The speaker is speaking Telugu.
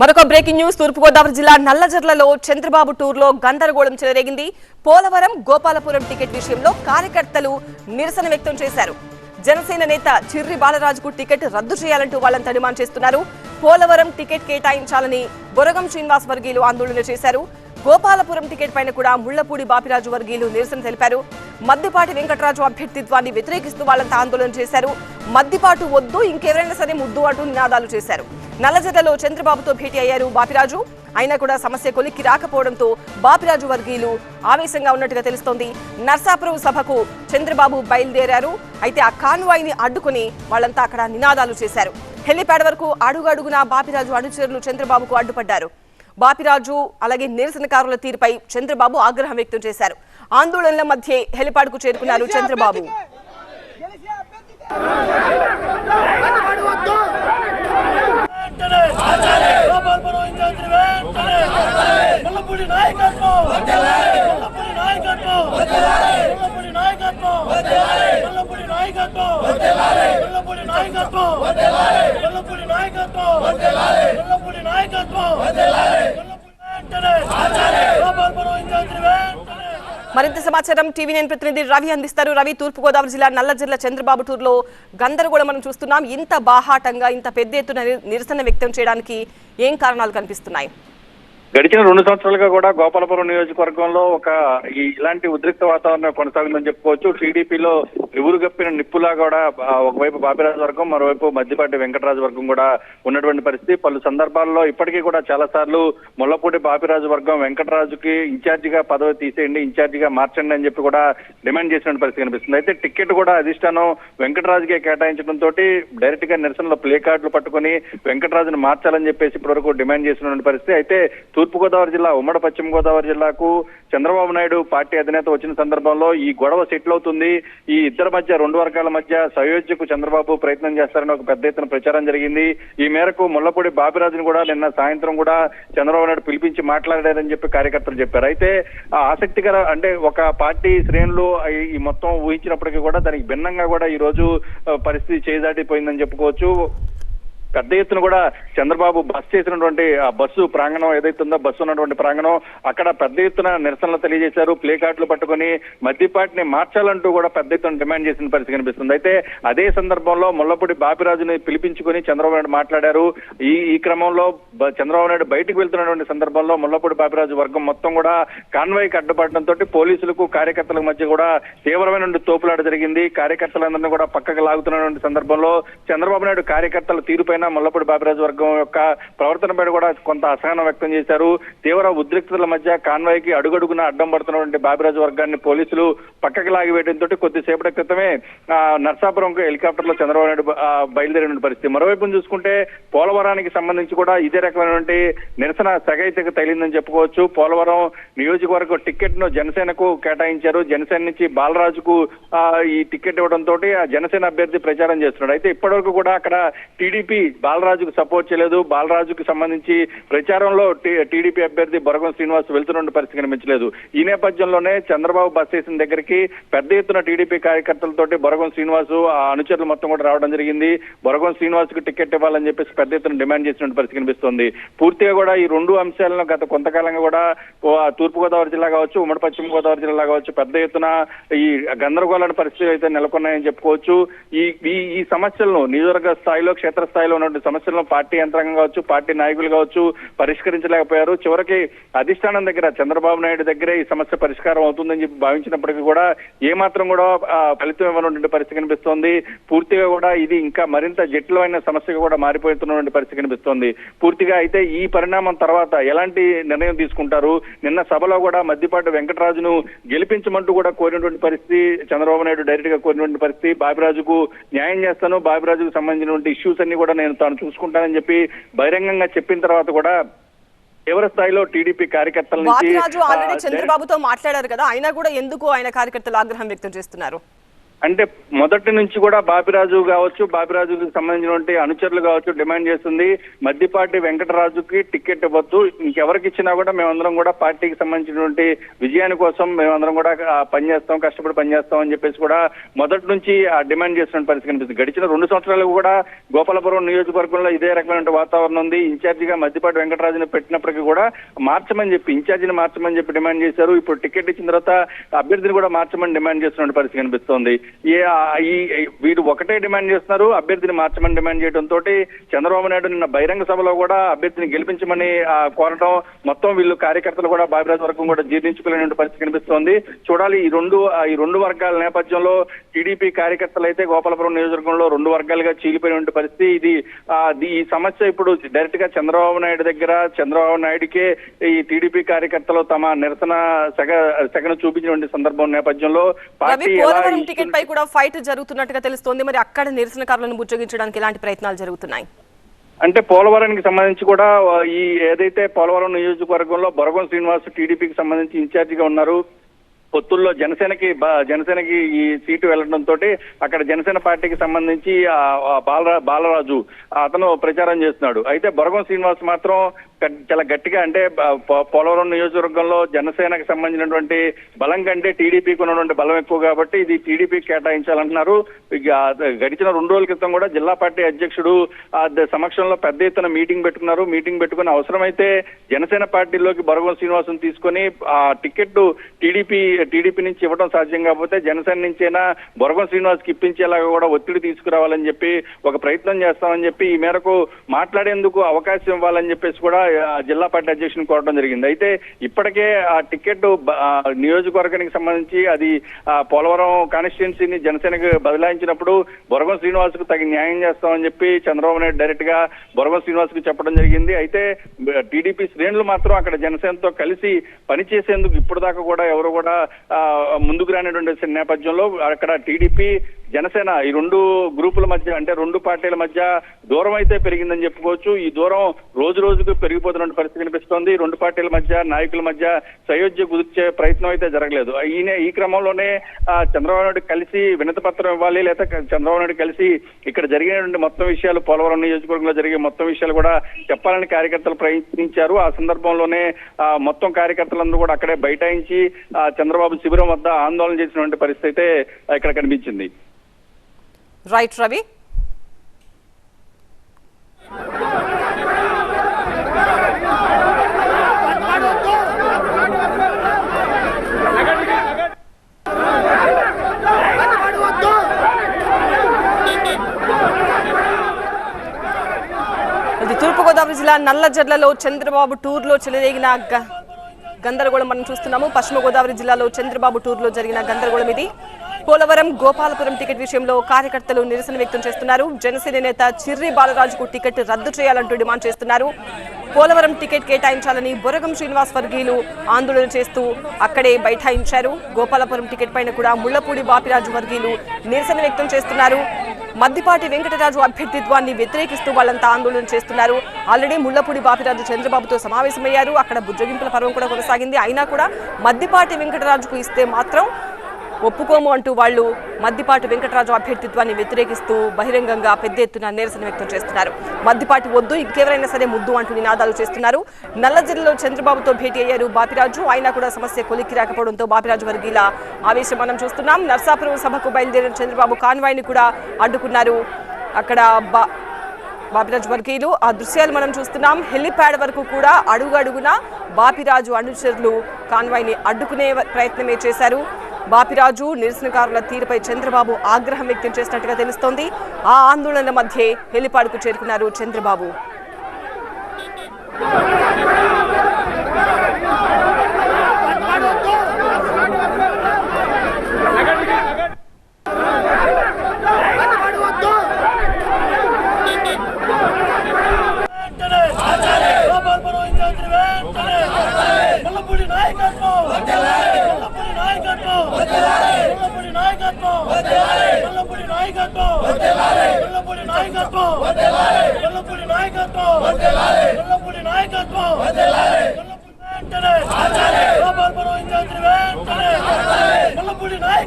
మరొక బ్రేకింగ్ న్యూస్. తూర్పుగోదావరి జిల్లా నల్లజర్లలో చంద్రబాబు టూర్లో గందరగోళం చెలరేగింది. పోలవరం గోపాలపురం టికెట్ విషయంలో కార్యకర్తలు నిరసన వ్యక్తం చేశారు. జనసేన నేత చిర్రి బాలరాజుకు టికెట్ రద్దు చేయాలంటూ వాళ్ళంతా డిమాండ్ చేస్తున్నారు. పోలవరం టికెట్ కేటాయించాలని బొరగం శ్రీనివాస్ వర్గీయులు ఆందోళన చేశారు. గోపాలపురం టికెట్ పైన కూడా ముళ్ళపూడి బాపిరాజు వర్గీయులు నిరసన తెలిపారు. మద్దిపాటి వెంకటరాజు అభ్యర్థిత్వాన్ని వ్యతిరేకిస్తూ వాళ్ళంతా ఆందోళన చేశారు. మద్దిపాటు వద్దు ఇంకెవరైనా సరే ముద్దు అంటూ నినాదాలు చేశారు. నల్లజర్లలో చంద్రబాబుతో భేటీ అయ్యారు బాపిరాజు. అయినా కూడా సమస్య కొలిక్కి రాకపోవడంతో బాపిరాజు వర్గీయులు ఆవేశంగా ఉన్నట్టుగా తెలుస్తోంది. నర్సాపురం సభకు చంద్రబాబు బయలుదేరారు. అయితే ఆ కాన్వాయ్ని అడ్డుకుని వాళ్ళంతా అక్కడ నినాదాలు చేశారు. హెలిప్యాడ్ వరకు అడుగడుగునా బాపిరాజు అనుచరులు చంద్రబాబుకు అడ్డుపడ్డారు. బాపిరాజు అలాగే నిరసనకారుల తీరుపై చంద్రబాబు ఆగ్రహం వ్యక్తం చేశారు. ఆందోళనల మధ్య హెలిపాడ్కు చేరుకున్నారు చంద్రబాబు వెంటనే గోపాల్పురం ఇన్ఛార్జి వెంటనే ముల్లపూడి నాయకత్వం ముల్లపూడి నాయకత్వం ముల్లపూడి నాయకత్వం ముల్లపూడి నాయకత్వం ముల్లపూడి నాయకత్వం ముల్లపూడి నాయకత్వం! నాయకత్వం! మరింత సమాచారం టీవీ నైన్ ప్రతినిధి రవి అందిస్తారు. రవి తూర్పుగోదావరి జిల్లా నల్లజిల్లా చంద్రబాబు టూర్లో గందరగోళం మనం చూస్తున్నాం. ఇంత బాహాటంగా ఇంత పెద్ద ఎత్తున నిర- నిరసన వ్యక్తం చేయడానికి ఏం కారణాలు కనిపిస్తున్నాయి? గడిచిన రెండు సంవత్సరాలుగా కూడా గోపాలపురం నియోజకవర్గంలో ఒక ఇలాంటి ఉద్రిక్త వాతావరణం కొనసాగిందని చెప్పుకోవచ్చు. టీడీపీలో నివురు గప్పిన నిప్పులా కూడా ఒకవైపు బాపిరాజు వర్గం మరోవైపు మధ్యపాటి వెంకటరాజు వర్గం కూడా ఉన్నటువంటి పరిస్థితి. పలు సందర్భాల్లో ఇప్పటికీ కూడా చాలా సార్లు ముల్లపూడి బాపిరాజు వర్గం వెంకటరాజుకి ఇన్ఛార్జిగా పదవి తీసేయండి ఇన్ఛార్జిగా మార్చండి అని చెప్పి కూడా డిమాండ్ చేసిన పరిస్థితి కనిపిస్తుంది. అయితే టికెట్ కూడా అధిష్టానం వెంకటరాజుకే కేటాయించడంతో డైరెక్ట్గా నిరసనలో ప్లే కార్డులు పట్టుకుని వెంకటరాజును మార్చాలని చెప్పేసి ఇప్పటివరకు డిమాండ్ చేసినటువంటి పరిస్థితి. అయితే తూర్పుగోదావరి జిల్లా ఉమ్మడి పశ్చిమ గోదావరి జిల్లాకు చంద్రబాబు నాయుడు పార్టీ అధినేత వచ్చిన సందర్భంలో ఈ గొడవ సెటిల్ అవుతుంది. ఈ ఇద్దరి మధ్య రెండు వర్గాల మధ్య సయోధ్యకు చంద్రబాబు ప్రయత్నం చేస్తారని ఒక పెద్ద ఎత్తున ప్రచారం జరిగింది. ఈ మేరకు ముల్లపూడి బాబిరాజును కూడా నిన్న సాయంత్రం కూడా చంద్రబాబు నాయుడు పిలిపించి మాట్లాడారని చెప్పి కార్యకర్తలు చెప్పారు. అయితే ఆసక్తికర అంటే ఒక పార్టీ శ్రేణులు ఈ- మొత్తం ఊహించినప్పటికీ కూడా దానికి భిన్నంగా కూడా ఈ రోజు పరిస్థితి చేదాటిపోయిందని చెప్పుకోవచ్చు. పెద్ద ఎత్తున కూడా చంద్రబాబు బస్ చేసినటువంటి ఆ బస్సు ప్రాంగణం ఏదైతే ఉందో బస్సు ఉన్నటువంటి ప్రాంగణం అక్కడ పెద్ద ఎత్తున నిరసనలు తెలియజేశారు. ప్లే కార్డులు పట్టుకుని మద్యపాటిని మార్చాలంటూ కూడా పెద్ద ఎత్తున డిమాండ్ చేసిన పరిస్థితి కనిపిస్తుంది. అయితే అదే సందర్భంలో ముల్లపూడి బాపిరాజుని పిలిపించుకుని చంద్రబాబు నాయుడు మాట్లాడారు. ఈ ఈ క్రమంలో చంద్రబాబు నాయుడు బయటకు వెళ్తున్నటువంటి సందర్భంలో ముల్లపూడి బాపిరాజు వర్గం మొత్తం కూడా కాన్వాయ్కి అడ్డుపడడంతో పోలీసులకు కార్యకర్తలకు మధ్య కూడా తీవ్రమైన తోపులాట జరిగింది. కార్యకర్తలందరినీ కూడా పక్కకు లాగుతున్నటువంటి సందర్భంలో చంద్రబాబు నాయుడు కార్యకర్తల తీరుపైన ముల్లపూడి బాపిరాజు వర్గం యొక్క ప్రవర్తనపై కూడా కొంత అసహనం వ్యక్తం చేశారు. తీవ్ర ఉద్రిక్తతల మధ్య కాన్వాయ్కి అడుగడుగున అడ్డం పడుతున్నటువంటి బాపిరాజు వర్గాన్ని పోలీసులు పక్కకి లాగివేయడంతో కొద్దిసేపటి క్రితమే ఆ, నర్సాపురంకు హెలికాప్టర్లో చంద్రబాబు నాయుడు బ- బయలుదేరిన పరిస్థితి. మరోవైపు చూసుకుంటే పోలవరానికి సంబంధించి కూడా ఇదే రకమైనటువంటి నిరసన సగైతకు తగిలిందని చెప్పుకోవచ్చు. పోలవరం నియోజకవర్గ టికెట్ను జనసేనకు కేటాయించారు. జనసేన నుంచి బాలరాజుకు ఈ టికెట్ ఇవ్వడంతో ఆ జనసేన అభ్యర్థి ప్రచారం చేస్తున్నాడు. అయితే ఇప్పటివరకు కూడా అక్కడ టీడీపీ బాలరాజుకు సపోర్ట్ చేయలేదు. బాలరాజుకు సంబంధించి ప్రచారంలో టీడీపీ అభ్యర్థి బొరగం శ్రీనివాస్ వెళ్తున్న పరిస్థితి కనిపించలేదు. ఈ నేపథ్యంలోనే చంద్రబాబు బస్ స్టేషన్ దగ్గరికి పెద్ద ఎత్తున టీడీపీ కార్యకర్తలతోటి బొరగం శ్రీనివాస్ ఆ అనుచరులు మొత్తం కూడా రావడం జరిగింది. బొరగం శ్రీనివాస్కు టికెట్ ఇవ్వాలని చెప్పేసి పెద్ద ఎత్తున డిమాండ్ చేసినట్టు పరిస్థితి కనిపిస్తుంది. పూర్తిగా కూడా ఈ రెండు అంశాలను గత కొంతకాలంగా కూడా తూర్పుగోదావరి జిల్లా కావచ్చు ఉమ్మడి పశ్చిమ గోదావరి జిల్లా కావచ్చు పెద్ద ఎత్తున ఈ గందరగోళాన్ని పరిస్థితులు అయితే నెలకొన్నాయని చెప్పుకోవచ్చు. ఈ ఈ ఈ సమస్యలను నియోజకవర్గ స్థాయిలో క్షేత్ర స్థాయిలో ఉన్నటువంటి సమస్యలను పార్టీ యంత్రాంగం కావచ్చు పార్టీ నాయకులు కావచ్చు పరిష్కరించలేకపోయారు. చివరికి అధిష్టానం దగ్గర చంద్రబాబు నాయుడు దగ్గరే ఈ సమస్య పరిష్కారం అవుతుందని చెప్పి భావించినప్పటికీ కూడా ఏమాత్రం కూడా ఫలితం ఇవ్వనటువంటి పరిస్థితి కనిపిస్తోంది. పూర్తిగా కూడా ఇది ఇంకా మరింత జటిలమైన సమస్యగా కూడా మారిపోతున్నటువంటి పరిస్థితి కనిపిస్తోంది. పూర్తిగా అయితే ఈ పరిణామం తర్వాత ఎలాంటి నిర్ణయం తీసుకుంటారు? నిన్న సభలో కూడా మద్దిపాటి వెంకటరాజును గెలిపించమంటూ కూడా కోరినటువంటి పరిస్థితి చంద్రబాబు నాయుడు డైరెక్ట్గా కోరినటువంటి పరిస్థితి. బాబిరాజుకు న్యాయం చేస్తాను. బాబిరాజుకు సంబంధించినటువంటి ఇష్యూస్ అన్ని కూడా నేను తాను చూసుకుంటానని చెప్పి బహిరంగంగా చెప్పిన తర్వాత కూడా తీవ్ర స్థాయిలో టీడీపీ కార్యకర్తల నుంచి చంద్రబాబుతో మాట్లాడారు కదా అయినా కూడా ఎందుకు ఆయన కార్యకర్తలు ఆగ్రహం వ్యక్తం చేస్తున్నారు? అంటే మొదటి నుంచి కూడా బాపిరాజు కావచ్చు బాపిరాజుకి సంబంధించినటువంటి అనుచరులు కావచ్చు డిమాండ్ చేస్తుంది. మద్దిపాటి వెంకటరాజుకి టికెట్ ఇవ్వద్దు. ఇంకెవరికి ఇచ్చినా కూడా మేమందరం కూడా పార్టీకి సంబంధించినటువంటి విజయాని కోసం మేమందరం కూడా పనిచేస్తాం కష్టపడి పనిచేస్తాం అని చెప్పేసి కూడా మొదటి నుంచి ఆ డిమాండ్ చేస్తున్న పరిస్థితి కనిపిస్తుంది. గడిచిన రెండు సంవత్సరాలు కూడా గోపాలపురం నియోజకవర్గంలో ఇదే రకమైన వాతావరణం ఉంది. ఇన్ఛార్జిగా మద్దిపాటి వెంకటరాజుని పెట్టినప్పటికీ కూడా మార్చమని చెప్పి ఇన్ఛార్జిని మార్చమని చెప్పి డిమాండ్ చేశారు. ఇప్పుడు టికెట్ ఇచ్చిన తర్వాత అభ్యర్థిని కూడా మార్చమని డిమాండ్ చేస్తున్న పరిస్థితి కనిపిస్తోంది. ఈ ఈ వీరు ఒకటే డిమాండ్ చేస్తున్నారు అభ్యర్థిని మార్చమని డిమాండ్ చేయడంతో చంద్రబాబు నాయుడు నిన్న బహిరంగ సభలో కూడా అభ్యర్థిని గెలిపించమని ఆ, కోరటం మొత్తం వీళ్ళు కార్యకర్తలు కూడా బాబిరాజ్ వర్గం కూడా జీర్ణించుకోలేని పరిస్థితి కనిపిస్తోంది. చూడాలి ఈ రెండు ఈ రెండు వర్గాల నేపథ్యంలో టీడీపీ కార్యకర్తలు అయితే గోపాలపురం నియోజకవర్గంలో రెండు వర్గాలుగా చీలిపోయిన పరిస్థితి. ఇది ఈ సమస్య ఇప్పుడు డైరెక్ట్గా చంద్రబాబు నాయుడు దగ్గర చంద్రబాబు నాయుడుకే ఈ టీడీపీ కార్యకర్తలు తమ నిరసన సెగ సెగను చూపించినటువంటి సందర్భం నేపథ్యంలో పార్టీ టికెట్ పై కూడా ఫైట్ జరుగుతున్నట్టుగా తెలుస్తోంది. మరి అక్కడ నిరసనకారులను బుజ్జగించడానికి ఎలాంటి ప్రయత్నాలు జరుగుతున్నాయి? అంటే పోలవరానికి సంబంధించి కూడా ఈ ఏదైతే పోలవరం నియోజకవర్గంలో బొరగం శ్రీనివాస్ టీడీపీకి సంబంధించి ఇన్ఛార్జిగా ఉన్నారు పొత్తుల్లో జనసేనకి జనసేనకి ఈ సీటు వెళ్ళడంతో అక్కడ జనసేన పార్టీకి సంబంధించి ఆ, బాలరా బాలరాజు అతను ప్రచారం చేస్తున్నాడు. అయితే బొరగం శ్రీనివాస్ మాత్రం చాలా గట్టిగా అంటే పోలవరం నియోజకవర్గంలో జనసేనకు సంబంధించినటువంటి బలం కంటే టీడీపీకి ఉన్నటువంటి బలం ఎక్కువ కాబట్టి ఇది టీడీపీకి కేటాయించాలంటున్నారు. గడిచిన రెండు రోజుల క్రితం కూడా జిల్లా పార్టీ అధ్యక్షుడు ఆ సమక్షంలో పెద్ద ఎత్తున మీటింగ్ పెట్టుకున్నారు. మీటింగ్ పెట్టుకుని అవసరమైతే జనసేన పార్టీలోకి బరగం శ్రీనివాసం తీసుకొని ఆ టికెట్ టీడీపీ టీడీపీ నుంచి ఇవ్వడం సాధ్యం కాకపోతే జనసేన నుంచైనా బొరగం శ్రీనివాస్కి ఇప్పించేలాగా కూడా ఒత్తిడి తీసుకురావాలని చెప్పి ఒక ప్రయత్నం చేస్తామని చెప్పి ఈ మేరకు మాట్లాడేందుకు అవకాశం ఇవ్వాలని చెప్పేసి కూడా జిల్లా పార్టీ అధ్యక్షుని కోరడం జరిగింది. అయితే ఇప్పటికే ఆ టికెట్ నియోజకవర్గానికి సంబంధించి అది పోలవరం కాన్స్టిట్యున్సీని జనసేనకు బదలాయించినప్పుడు బొరగం శ్రీనివాస్కు తగిన న్యాయం చేస్తామని చెప్పి చంద్రబాబు నాయుడు డైరెక్ట్గా బొరగం శ్రీనివాస్కు చెప్పడం జరిగింది. అయితే టీడీపీ శ్రేణులు మాత్రం అక్కడ జనసేనతో కలిసి పనిచేసేందుకు ఇప్పుడు దాకా కూడా ఎవరు కూడా ముందుకు రానటువంటి నేపథ్యంలో అక్కడ టీడీపీ జనసేన ఈ రెండు గ్రూపుల మధ్య అంటే రెండు పార్టీల మధ్య దూరం అయితే పెరిగిందని చెప్పుకోవచ్చు. ఈ దూరం రోజు రోజుకు పెరిగిపోతున్న పరిస్థితి కనిపిస్తోంది. రెండు పార్టీల మధ్య నాయకుల మధ్య సయోధ్య కుదిర్చే ప్రయత్నం అయితే జరగలేదు. ఈయన ఈ క్రమంలోనే చంద్రబాబు నాయుడు కలిసి వినతి పత్రం ఇవ్వాలి లేదా చంద్రబాబు నాయుడు కలిసి ఇక్కడ జరిగినటువంటి మొత్తం విషయాలు పోలవరం నియోజకవర్గంలో జరిగే మొత్తం విషయాలు కూడా చెప్పాలని కార్యకర్తలు ప్రయత్నించారు. ఆ సందర్భంలోనే మొత్తం కార్యకర్తలందరూ కూడా అక్కడే బైఠాయించి ఆ, చంద్రబాబు శిబిరం వద్ద ఆందోళన చేసినటువంటి పరిస్థితి అయితే ఇక్కడ కనిపించింది. రైట్ రవి ఇది తూర్పుగోదావరి జిల్లా నల్లజర్లలో చంద్రబాబు టూర్లో చెలరేగిన గ- గందరగోళం మనం చూస్తున్నాము. పశ్చిమ గోదావరి జిల్లాలో చంద్రబాబు టూర్లో జరిగిన గందరగోళం ఇది. పోలవరం గోపాలపురం టికెట్ విషయంలో కార్యకర్తలు నిరసన వ్యక్తం చేస్తున్నారు. జనసేన నేత చిర్రి బాలరాజుకు టికెట్ రద్దు చేయాలంటూ డిమాండ్ చేస్తున్నారు. పోలవరం టికెట్ కేటాయించాలని బొరగం శ్రీనివాస్ వర్గీయులు ఆందోళన చేస్తూ అక్కడే బైఠాయించారు. గోపాలపురం టికెట్ పైన కూడా ముళ్ళపూడి బాపిరాజు వర్గీయులు నిరసన వ్యక్తం చేస్తున్నారు. మద్దిపాటి వెంకటరాజు అభ్యర్థిత్వాన్ని వ్యతిరేకిస్తూ వాళ్ళంతా ఆందోళన చేస్తున్నారు. ఆల్రెడీ ముళ్ళపూడి బాపిరాజు చంద్రబాబుతో సమావేశమయ్యారు. అక్కడ బుజ్జగింపుల పర్వం కూడా కొనసాగింది. అయినా కూడా మద్దిపాటి వెంకటరాజుకు ఇస్తే మాత్రం ఒప్పుకోము అంటూ వాళ్ళు మద్దిపాటి వెంకటరాజు అభ్యర్థిత్వాన్ని వ్యతిరేకిస్తూ బహిరంగంగా పెద్ద ఎత్తున నిరసన వ్యక్తం చేస్తున్నారు. మద్దిపాటి వద్దు ఇంకెవరైనా సరే ముద్దు అంటూ నినాదాలు చేస్తున్నారు. నల్ల జిల్లాలో చంద్రబాబుతో భేటీ అయ్యారు బాపిరాజు. అయినా కూడా సమస్య కొలిక్కి రాకపోవడంతో బాపిరాజు వర్గీల ఆవేశం మనం చూస్తున్నాం. నర్సాపురం సభకు బయలుదేరిన చంద్రబాబు కాన్వాయ్ని కూడా అడ్డుకున్నారు. అక్కడ బా బాపిరాజు వర్గీయులు ఆ దృశ్యాలు మనం చూస్తున్నాం. హెలిప్యాడ్ వరకు కూడా అడుగు అడుగున బాపిరాజు అనుచరులు కాన్వాయ్ని అడ్డుకునే ప్రయత్నమే చేశారు. బాపిరాజు నిరసనకారుల తీరుపై చంద్రబాబు ఆగ్రహం వ్యక్తం చేసినట్టుగా తెలుస్తోంది. ఆ ఆందోళనల మధ్య హెలిపాడ్కు చేరుకున్నారు చంద్రబాబు వెంటనే గోపాలపురం ఇన్ఛార్జిని వెంటనే ముల్లపూడి నాయకత్వం ముల్లపూడి నాయకత్వం ముల్లపూడి నాయకత్వం ముల్లపూడి నాయకత్వం ముల్లపూడి నాయకత్వం ముల్లపూడి నాయకత్వం! ముల్లపూడి నాయకత్వం! వెంటనే ముల్లపూడి నాయకత్వం!